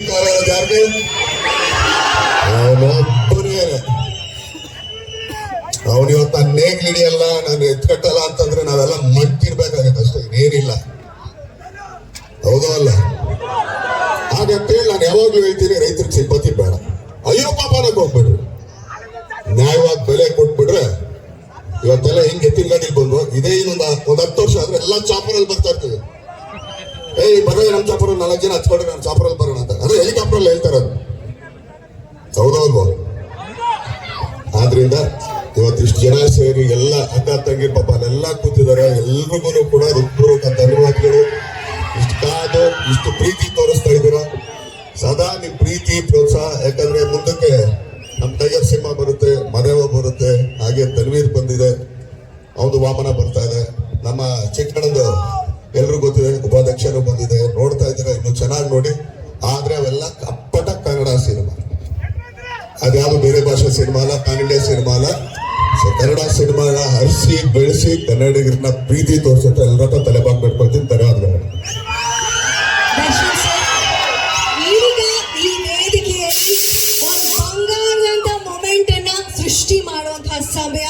ಜಾರಿಗೆ ಅವನೊಬ್ಬನೇ ಅವನು ಇವತ್ತು ನನ್ನ ನೇಗ್ಲು ಹಿಡಿಯಲ್ಲ ನಾನು ಎತ್ಕಟ್ಟಲ್ಲ ಅಂತಂದ್ರೆ ನಾವೆಲ್ಲ ಮಟ್ಟಿರ್ಬೇಕಾಗತ್ತೆ ಅಷ್ಟೇ, ಏನಿಲ್ಲ. ಹೌದೋ ಅಲ್ಲ? ಹಾಗಂತೇಳಿ ನಾನು ಯಾವಾಗ್ಲೂ ಹೇಳ್ತೀನಿ, ರೈತರಿಗೆ ಸಿಂಪತಿ ಬೇಡ. ಅಯ್ಯೋ ಪಾಪ ಅನ್ನಕ್ ಹೋಗ್ಬೇಡ್ರಿ. ನ್ಯಾಯವಾಗಿ ಬೆಲೆ ಕೊಟ್ಬಿಟ್ರೆ ಇವತ್ತೆಲ್ಲ ಹಿಂಗೆ ಎತ್ತಿನಗಾಡಿಗೆ ಬಂದು ಇದೇ ಇನ್ನೊಂದು ಒಂದ್ ಹತ್ತು ವರ್ಷ ಆದ್ರೆ ಎಲ್ಲ ಚಾಪರಲ್ಲಿ ಬರ್ತಾ ಇರ್ತದೆ ಏಯ್ ಬರೋ ನಮ್ ಚಾಪರ್ ನಾಲ್ಕು ಜನ ಹಚ್ಕೊಂಡ್ರೆ ನಮ್ಮ ಚಾಪರಲ್ಲಿ ಬರೋಣ ಅಂತ. ಅದು ಹೆಲಿಕಾಪ್ಟರ್ ಹೇಳ್ತಾರೆ ಹೌದೌದು ಆದ್ರಿಂದ ಇವತ್ತಿಷ್ಟು ಜನ ಸೇರಿ ಎಲ್ಲ ಅಕ್ಕ, ತಂಗಿ, ಪಾಪ ಅಲ್ಲೆಲ್ಲ ಕೂತಿದ್ದಾರೆ. ಎಲ್ರಿಗೂ ಕೂಡ ಹೃತ್ಪೂರ್ವಕ ಧನ್ಯವಾದಗಳು. ಇಷ್ಟು ಕಾದು, ಇಷ್ಟು ಪ್ರೀತಿ ತೋರಿಸ್ತಾ ಇದ್ದೀರಾ? ಸದಾ ನಿಮ್ ಪ್ರೀತಿ, ಪ್ರೋತ್ಸಾಹ. ಯಾಕಂದ್ರೆ ಮುಂದಕ್ಕೆ ನಮ್ ಟೈಗರ್ ಸಿಂಹ ಬರುತ್ತೆ ಮನೆವ ಬರುತ್ತೆ, ಹಾಗೆ ತನ್ವೀರ್ ಬಂದಿದೆ. ಅವನು ವಾಮನ ಬರ್ತಾ ಇದೆ. ನಮ್ಮ ಚಿಕ್ಕಣ್ಣಂದು ಉಪಾಧ್ಯಕ್ಷರು ಬಂದಿದೆ, ನೋಡ್ತಾ ಇದ್ದೀರಾ ಇನ್ನು ಚೆನ್ನಾಗಿ ನೋಡಿ. ಆದ್ರೆ ಅವೆಲ್ಲ ಅಪ್ಪಟ ಕನ್ನಡ ಸಿನಿಮಾ. ಅದ್ಯಾವ ಬೇರೆ ಭಾಷೆ ಸಿನಿಮಾ ಅಲ್ಲ ಇಂಡಿಯಾ ಸಿನಿಮಾ ಅಲ್ಲ. ಸೊ ಕನ್ನಡ ಸಿನಿಮಾನ ಹರಿಸಿ, ಬೆಳೆಸಿ, ಕನ್ನಡಿಗರನ್ನ ಪ್ರೀತಿ ತೋರಿಸುತ್ತೆ ಎಲ್ಲರ ತಲೆಬಾಗ್ ಬಿಟ್ಕೊಳ್ತೀನಿ, ಧನ್ಯವಾದಗಳು ಸೃಷ್ಟಿ ಮಾಡುವಂತಹ ಸಮಯ.